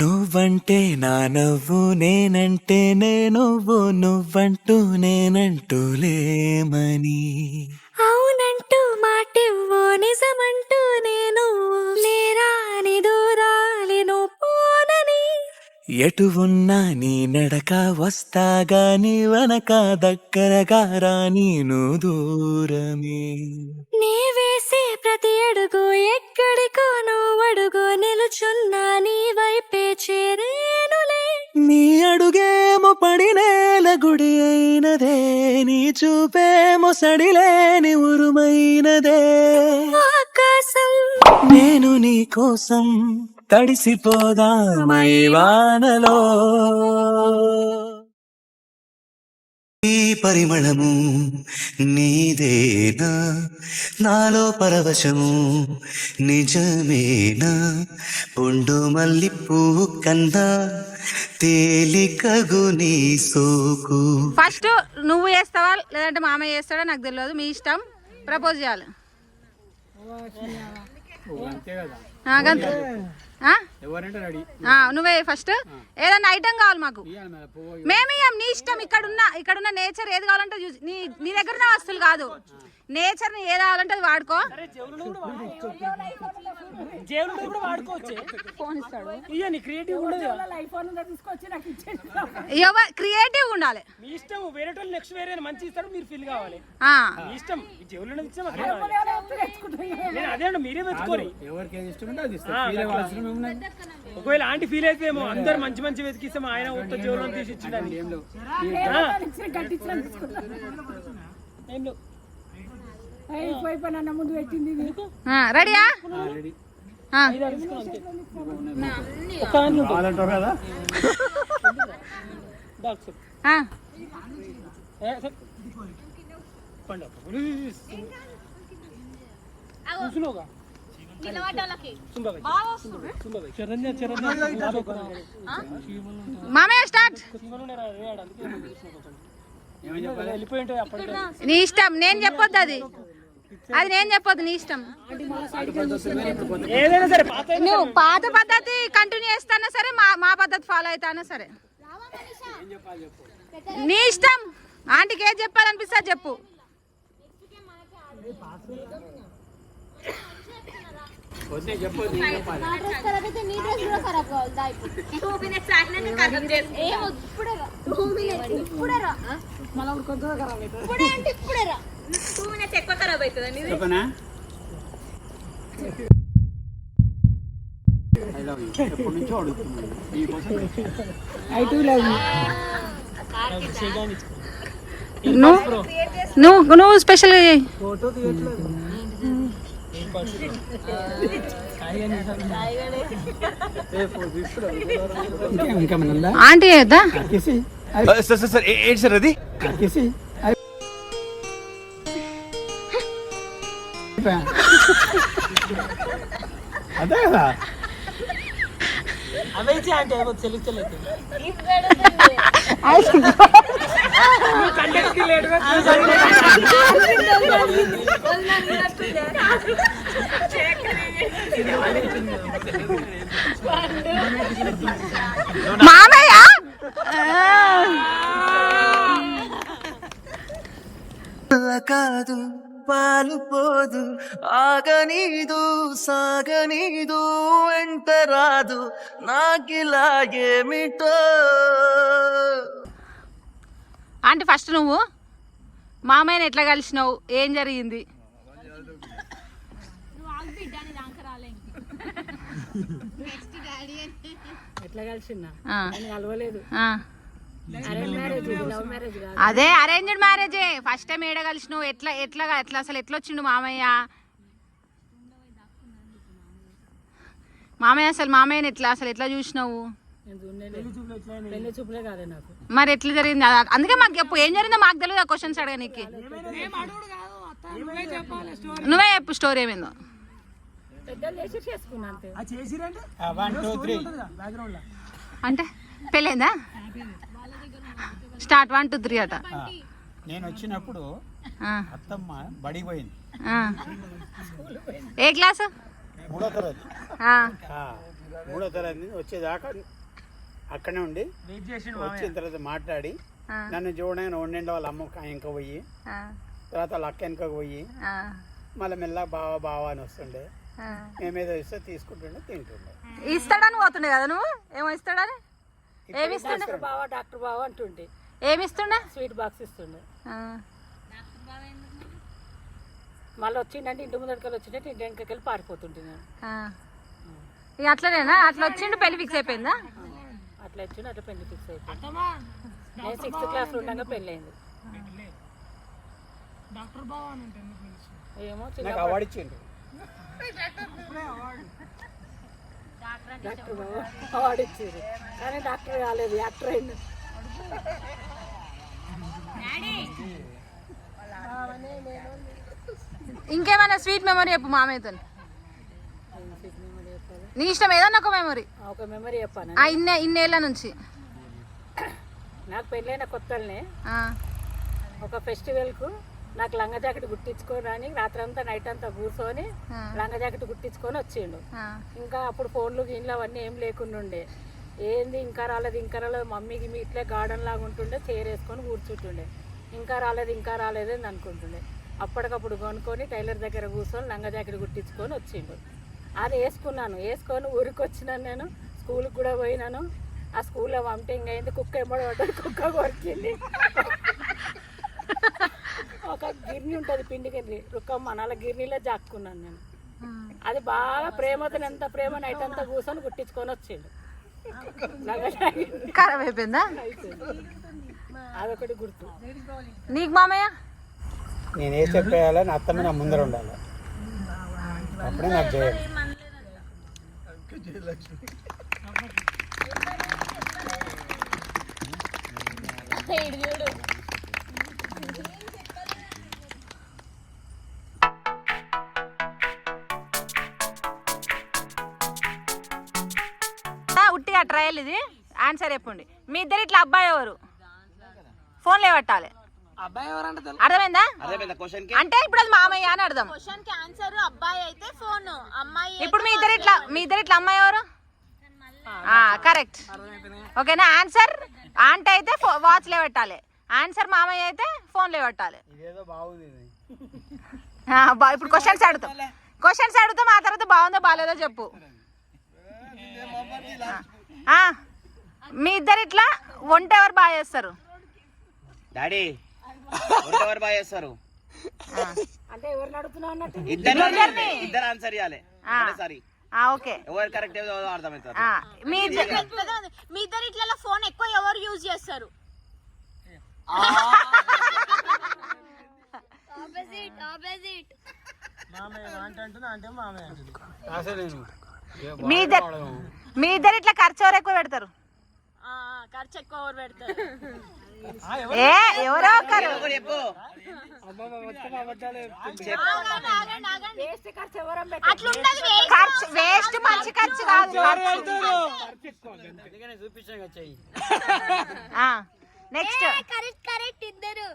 నువ్వంటే నా నవ్వు నేనంటే నే నువ్వు నువ్వంటూ నేనంటూ లేమని. అవునంటూ మాటివ్వు నిజమంటూ నేను లేరాని దూరాలి పోనని ఎటు ఉన్నా నీ నడక వస్తాగా నీ వనక దగ్గరగా రాని నువ్వు దూరమే. నీ వేసే ప్రతి అడుగు ఎక్కడికో చూపేమో సడిలేని ఉరుమైనదే. ఆకాశం. నేను నీ కోసం తడిసిపోదామై వానలో పరిమళము నీదేనా? నాలో పరవశము నిజమేనా? పొండు మల్లి పువ్వు కన్నా తేలికగు నీ సోకు. ఫస్ట్ నువ్వు చేస్తావా? లేదంటే మామయ్య చేస్తాడో నాకు తెలియదు. మీ ఇష్టం? ప్రపోజ్ చేయాలి. నువ్వే ఫస్ట్. ఏదన్నా ఐటమ్ కావాలి మాకు. మేము నీ ఇష్టం. ఇక్కడున్న ఇక్కడున్న నేచర్ ఏది కావాలంటే చూసి నీ నీ దగ్గర ఉన్న వస్తువులు కాదు. నేచర్ని ఏది కావాలంటే అది వాడుకో. జేబులో కూడా వాడుకోవచ్చు. ఇయ్య నీ క్రియేటివ్ ఉండదు. ఎవరు క్రియేటివ్ ఉండాలి. మీ ఇష్టం వేరే వాళ్ళు నెక్స్ట్ వేరే మంచి ఇస్తారు మీరు ఫీల్ కావాలి. ఆ, మీ ఇష్టం జేబులో. నేను అదే. ఒకవేళ ఆంటీ ఫీల్ అయితే ఏమో అందరు మంచి మంచి వెతికిస్తే మా ఆయన ఉత్త జేబులో తీసి. ఆ, రెడీయా. కూర్చున్నావుగా? మామయ్య స్టార్ట్. నీ ఇష్టం నేను చెప్పొద్దు అది. అది నేను చెప్పొద్దు నీ ఇష్టం. నువ్వు పాత పద్ధతి కంటిన్యూ చేస్తానా సరే మా మా పద్ధతి ఫాలో అవుతానా సరే. నీ ఇష్టం. ఆంటీకి ఏది చెప్పాలనిపిస్తే చెప్పు. నా డ్రెస్ ఖరాబ్ అయితే నీ డ్రెస్ కూడా ఖరాబ్ కావాలి దా ఇప్పుడు. టూ మినిట్స్ ఏమో ఇప్పుడే రా. Two minutes. ఇప్పుడే రా. ఇప్పుడే అంటే ఇప్పుడే రా. టూ మినిట్స్ ఎక్కువ ఖరాబ్ అవుతుంది చెప్పనా? ఎప్పటి నుంచో అడుగుతున్నాను. మీకోసం నువ్వు నువ్వు నువ్వు స్పెషల్గా చేయి ఇంకేమైనా ఉందా ఆంటీ కిసి సార్ సార్ సార్ ఏంటి సార్ అది అదే కదా? అవే ఇచ్చి అంటే ఏమో లేటుగా మామయ్య! కాదు పాలు పోదు ఆగనీదు సాగనీదు వెంట రాదు నాకిలా ఏమిటో? ఆంటీ ఫస్ట్ నువ్వు? మామయ్యని ఎట్లా కలిసినావు? ఏం జరిగింది? ఎట్లా కలిసిందా? కలవలేదు. అదే అరేంజ్డ్ మ్యారేజే ఫస్ట్ టైం ఏడ కలిసినావు? ఎట్లా ఎట్లా ఎట్లా అసలు ఎట్లా వచ్చిండు మామయ్య? మామయ్య అసలు మామయ్యని ఎట్లా అసలు ఎట్లా చూసినావు? మరి ఎట్లా జరిగింది? అద- అందుకే మాకు చెప్పు. ఏం జరిగిందో మాకు తెలియదు ఆ క్వశ్చన్స్ అడగనీకి. నువ్వే చెప్పు స్టోరీ ఏమైందో. అంటే పెళ్ళైందా? స్టార్ట్ వన్ టూ త్రీ అట. నేను వచ్చినప్పుడు ఆ, అత్తమ్మ పోయింది. ఏ క్లాసు? మూడో తరగతి. మూడో తరగతి వచ్చేదాకా అక్కడే ఉండి వచ్చిన తర్వాత మాట్లాడి నన్ను చూడగానే ఉండండి వాళ్ళ అమ్మ వెనక పోయి ఆ, తర్వాత వాళ్ళ అక్క వెనక పోయి మళ్ళీ మెల్లగా బావా బావా అని వస్తుండే. మేమేదో ఇస్తే తీసుకుంటుండే తింటుండే. ఇస్తాడని పోతుండే కదా నువ్వు? ఏమో ఇస్తాడని? ఏమి ఇస్తుండే? బావ డాక్టర్ బావ అంటుండే. ఏమి ఇస్తుండే? స్వీట్ బాక్స్ ఇస్తుండే. మళ్ళీ వచ్చిండంటే ఇంటి ముందరికి వచ్చిందంటే ఇంటి వెనకకి వెళ్ళి పారిపోతుంటే నేను. ఇక అట్లనేనా? అట్లా వచ్చిండు పెళ్ళి ఫిక్స్ అయిపోయిందా? అట్లా వచ్చిండు అట్లా పెళ్ళి ఫిక్స్ అయిపోయింది. నేను సిక్స్త్ క్లాస్లో ఉండగా పెళ్ళి అయింది డాక్టర్ బావ అని అంటే ఎందుకు? ఏమో నాకు అవార్డు ఇచ్చిండ్రు డాక్టర్ బావ. అవార్డు ఇచ్చారు కానీ డాక్టర్ కాలేదు యాక్టర్ అయింది ఇంకేమైనా స్వీట్ మెమరీ చెప్పు మామయ్యతో. నీ ఇష్టం ఏదన్నా ఒక మెమరీ? ఒక మెమరీ చెప్పాను? ఆ ఇన్నే ఇన్నేళ్ళ నుంచి. నాకు పెళ్ళైన కొత్తల్నే. ఆ, ఒక ఫెస్టివల్కు నాకు లంగా జాకెట్ కుట్టించుకొని రాని రాత్రంతా నైట్ అంతా కూర్చొని. లంగా జాకెట్ కుట్టించుకొని వచ్చిండు. ఇంకా అప్పుడు ఫోన్లు గిన్లు అవన్నీ ఏం లేకుండా ఉండే. ఏంది ఇంకా రాలేదు ఇంకా రాలేదు మమ్మీకి మీ ఇట్లే గార్డెన్ లాగా ఉంటుండే చైర్ వేసుకొని కూర్చుంటుండే. ఇంకా రాలేదు ఇంకా రాలేదు అని అనుకుంటుండే. అప్పటికప్పుడు కొనుక్కొని టైలర్ దగ్గర కూర్చొని లంగా జాకెట్ కుట్టించుకొని వచ్చిండు. అది వేసుకున్నాను. వేసుకొని ఊరికి వచ్చినాను నేను. స్కూల్కి కూడా పోయినాను. ఆ స్కూల్లో వామిటింగ్ అయింది కుక్క ఎంబడి పడ్డది కుక్క కొరికింది. ఒక గిర్ని ఉంటుంది పిండి గిర్ని. రుక్కమ్మ నాల గిర్నీలో జాక్కున్నాను నేను. అది బాగా ప్రేమతో ఎంత ప్రేమ నైట్ అంతా కూర్చొని కుట్టించుకొని వచ్చిండు. ఖరాబ్ అయిపోయిందా? అదొకటి గుర్తు. నీకు మామయ్య? నేను ఏ చెప్పేయాలని అత్తమ్మ నా ముందర ఉండాలి? అప్పుడే నాకు చేయాలి ఆ, ఉట్టిగా ట్రయల్ ఇది. ఆన్సర్ చెప్పండి. మీ ఇద్దరు ఇట్లా అబ్బాయి ఎవరు? ఫోన్ లేవట్టాలి. అర్థమైందా? అంటే ఇప్పుడు అది మామయ్య అని అర్థం. క్వశ్చన్కి ఆన్సర్ అబ్బాయి అయితే ఫోన్ అమ్మాయి ఇప్పుడు మీ ఇద్దరు ఇట్లా మీ ఇద్దరు ఇట్లా అమ్మాయి ఎవరు? కరెక్ట్ ఓకేనా ఆన్సర్ ఆంటీ అయితే వాచ్ లేవట్టాలి. ఆన్సర్ మామయ్య అయితే ఫోన్ లేవట్టాలి ఇదేదో బాగుంది ఇది. ఆ, బా- ఇప్పుడు క్వశ్చన్స్ అడుగుతాం. క్వశ్చన్స్ అడుగుతాం ఆ తర్వాత బాగుందో బాగాలేదో చెప్పు. ఆ, మీ ఇద్దరు ఇట్లా వంట ఎవరు బాగా చేస్తారు? డాడీ ఎవరు బాగా చేస్తారు? అంటే ఎవరిని అడుగుతున్నావు అన్నట్టు? ఇద్దరు ఇద్దరు ఆన్సర్ ఇవ్వాలి ఓకే. ఎవరు కరెక్ట్ ఏదో అర్థమవుతారు ఆ, మీ ఇద్దరు. మీ ఇద్దరు ఇట్లా ఫోన్ ఎక్కువ ఎవరు యూజ్ చేస్తారు? మీ ఇద్దరు మీ ఇద్దరు ఇట్లా ఖర్చు ఎవరు ఎక్కువ పెడతారు? ఖర్చు ఎక్కువ ఎవరు పెడతారు? ఏ ఎవరో ఒకరు. ఖర్చు వేస్ట్. ఖర్చు వేస్ట్ మంచి ఖర్చు కాదు. చూపించాను నెక్స్ట్ కరెక్ట్ కరెక్ట్ ఇద్దరు.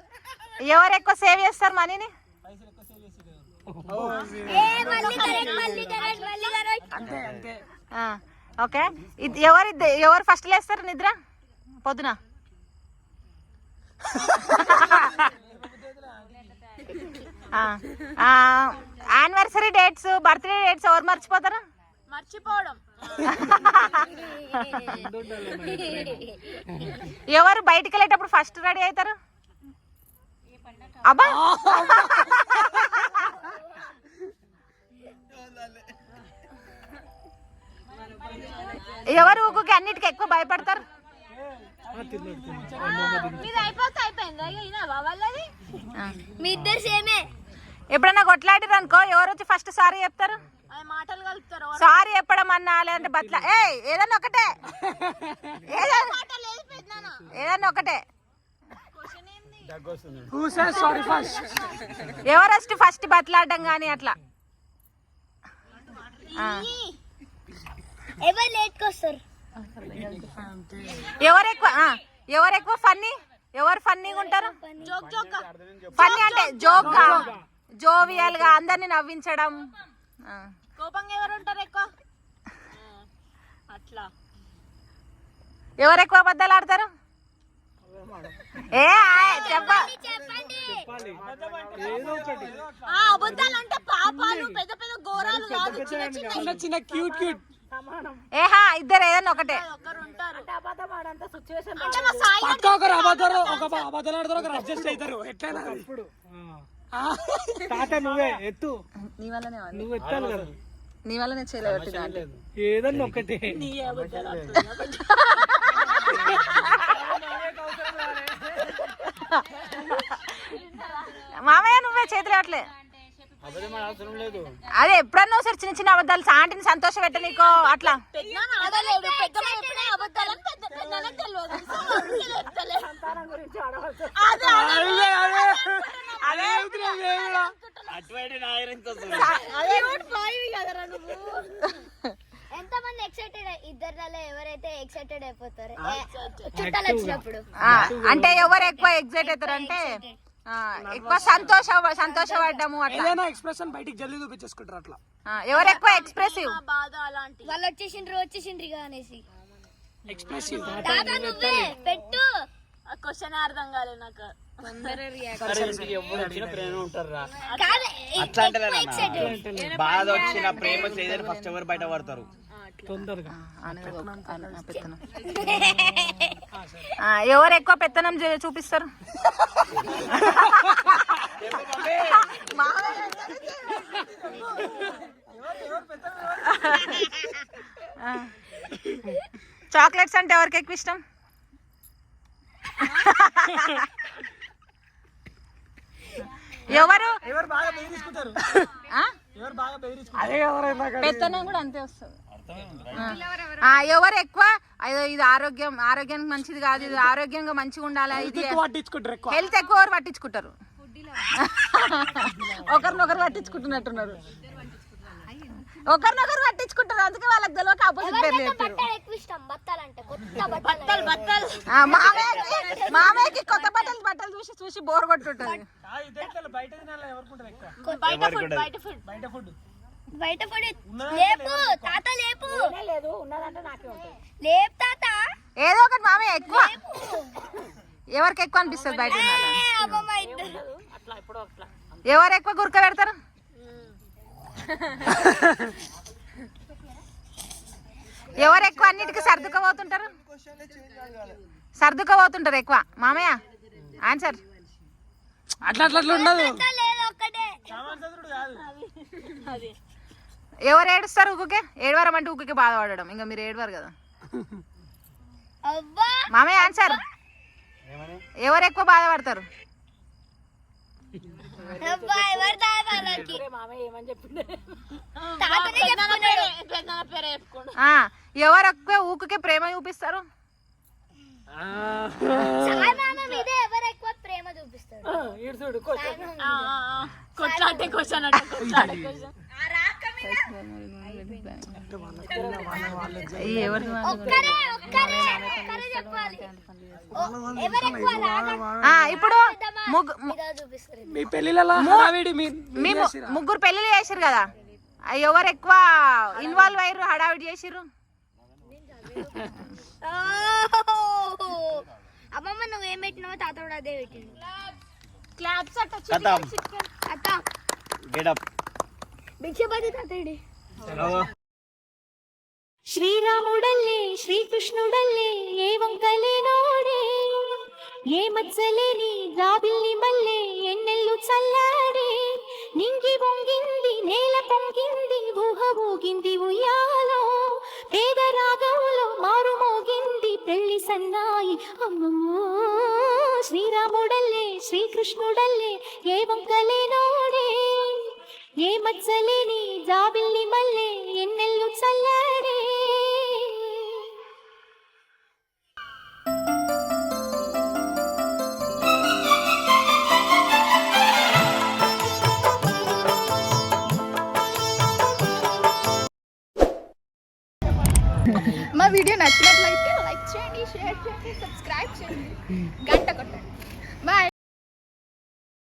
ఎవరు ఎక్కువ సేవ్ చేస్తారు మనీని? ఓకే. ఇది ఎవరు ఎవరు ఫస్ట్ లేస్తారు నిద్ర? పొద్దున. యానివర్సరీ డేట్స్ బర్త్డే డేట్స్ ఎవరు మర్చిపోతారు? మర్చిపోవడం. ఎవరు బయటికి వెళ్ళేటప్పుడు ఫస్ట్ రెడీ అవుతారు? అబ్బా! ఎవరు ఊరికి అన్నిటికీ ఎక్కువ భయపడతారు? మీ ఇద్దరు సేమే. ఎప్పుడన్నా కొట్లాడిరు అనుకో ఎవరు వచ్చి ఫస్ట్ సారీ చెప్తారు? మాటలు కలుపుతారు సారీ చెప్పడం అన్నా లేదంటే బట్ల ఏ ఏదన్నా ఒకటే. ఏదన్నా ఒకటే సారీ ఫస్ట్ బతలాడడం కానీ అట్లా. ఎవరు ఎక్కువ ఎవరు ఎక్కువ ఫన్నీ? ఎవరు ఫన్నీగా ఉంటారు? ఫన్నీ అంటే జోక్గా జోవియల్గా అందరిని నవ్వించడం. కోపంగా ఎవరు ఉంటారు ఎక్కువ? అట్లా. ఎవరు ఎక్కువ అబద్ధాలు ఆడతారు? ఏ ఆయ్, చెప్ప. ఆ అబద్ధాలు అంటే పాపాలు పెద్ద పెద్ద ఘోరాలు కాదు చిన్న చిన్న క్యూట్ క్యూట్. ఏహా ఇద్దరు ఏదన్నా ఒకటే. ఒకరు పక్క అబద్ధాలు ఒక అబద్ధాలు ఆడతారు ఒకరు అడ్జస్ట్ అవుతారు. ఎట్లయినా ఇప్పుడు తాత నువ్వే ఎత్తు. నీ వల్లనే వాళ్ళు. నువ్వు ఎత్తాలి కదా. నీ వల్లనే చేయలేదు అంటే ఏదన్నా ఒకటే. మామయ్య నువ్వే చేతులు లేదు అదే ఎప్పుడన్నా ఒకసారి చిన్న చిన్న అబద్ధాలు ఆంటీని సంతోష పెట్ట నీకో అట్లా. ఎంతమంది ఎక్సైటెడ్ ఇద్దరిలో ఎవరైతే ఎక్సైటెడ్ అయిపోతారు చుట్టాలు వచ్చినప్పుడు. అంటే ఎవరు ఎక్కువ ఎగ్జైట్ అవుతారంటే ఆ, ఎక్కువ సంతోష సంతోషపడ్డము అట్లా. ఏదైనా ఎక్స్ప్రెషన్ బయటికి జల్దీ చూపించేసుకుంటారు అట్లా. ఆ, ఎవరు ఎక్కువ ఎక్స్ప్రెసివ్ బాధ అలాంటి వాళ్ళు వచ్చేసిండ్రు వచ్చేసిండ్రు అనేసి. ఎక్స్ప్రెసివ్ తాత నువ్వే పెట్టు. ఆ క్వశ్చన్ అర్థం కాలేదు నాకు. ఎప్పుడు వచ్చిన ప్రేమ ఉంటారా కాదు అట్లా అంటే బాధ వచ్చిన ప్రేమ చేయదని ఫస్ట్ ఎవరు బయట పడతారు? తొందరగా. ఆ, ఎవరు ఎక్కువ పెత్తనం చూపిస్తారు? ఆ. చాక్లెట్స్ అంటే ఎవరికి ఎక్కువ ఇష్టం? ఎవరు? ఎవరు బాగా బెదిరించుకుంటారు ఆ? ఎవరు బాగా బెదిరించుకుంటారు అదే ఎవరైనా పెత్తనం కూడా అంతే వస్తుంది. ఎవరు ఎక్కువ? అయ్యో ఇది ఆరోగ్యం ఆరోగ్యానికి మంచిది కాదు ఇది ఆరోగ్యంగా మంచిగా ఉండాలి ఇది హెల్త్ ఎక్కువ. ఎవరు పట్టించుకుంటారు? ఒకరినొకరు పట్టించుకుంటున్నట్టున్నారు. ఒకరినొకరు పట్టించుకుంటారు అందుకే వాళ్ళకి తెలియక ఆపోజిట్ పేర్లు చెప్పారు. బట్టలు ఎక్కువ ఇష్టం బత్తాలంటే కొత్త బట్టలు బట్టలు ఆ, మామయ్యకి కొత్త బట్టలు బట్టలు చూసి చూసి బోర్ కొట్టుంటది. బయట ఫుడ్ బయట ఫుడ్. బయట ఫుడ్ బయట పడి లేపు తాత లేపు. లేదు ఉన్నదంటే నాకే ఉంటుంది. లేపు తాత. ఏదో ఒకటి మామయ్య ఎక్కువ. ఎవరికి ఎక్కువ అనిపిస్తుంది బయట ఎవరు ఎక్కువ గురక పెడతారు? ఎవరు ఎక్కువ అన్నిటికీ సర్దుకపోతుంటారు సర్దుకపోతుంటారు ఎక్కువ. మామయ్య ఆన్సర్. అట్లా అట్లా అట్లా ఉండదు లేదు ఒక్కటే సామాన్సదుడు కాదు ఎవరు ఏడుస్తారు ఊకే ఏడవరం అంటే ఊకే బాధపడడం ఇంకా మీరు ఏడవారు కదా. మామయ్య ఆన్సర్. ఎవరు ఎక్కువ బాధపడతారు ఎవరు ఎక్కువ ఊకే ప్రేమ చూపిస్తారు? సాయి మామ మీదే ఎవరు ఎక్కువ ప్రేమ చూపిస్తారు? ఇప్పుడు మీ ముగ్గురు పెళ్ళి చేసిరు కదా? ఎవరు ఎక్కువ ఇన్వాల్వ్ అయ్యారు హడావిడి చేసిర్రు! అమ్మమ్మ నువ్వేం పెట్టినావో తాత కూడా అదే పెట్టిండు. క్లాప్స్ అట్ట అత్త. గెటప్ భిక్షపతి తాతడి ಶ್ರೀರಾಮುಡಲ್ಲೇ ಶ್ರೀಕೃಷ್ಣುಡಲ್ಲೇ ಏ ವಂಕಲೆ ನೋಡೆ ఏ మచ్చలేని రాబిల్లి మల్లె ఎన్నెల్లు చల్లాడే నింగి పొంగింది నేల పొంగింది ఊహ ఊగింది ఉయ్యాలో పేద రాగంలో మారు మోగింది పెళ్లి సన్నాయి అమ్మమ్మో శ్రీరాముడల్లే శ్రీకృష్ణుడల్లే ఏ వంకలే నోడే ఏ మచ్చలేని జాబిల్లి మల్లె ఎన్నెల్లు చల్లారే? మా వీడియో నచ్చినట్లయితే లైక్ చేయండి షేర్ చేయండి సబ్స్క్రైబ్ చేయండి.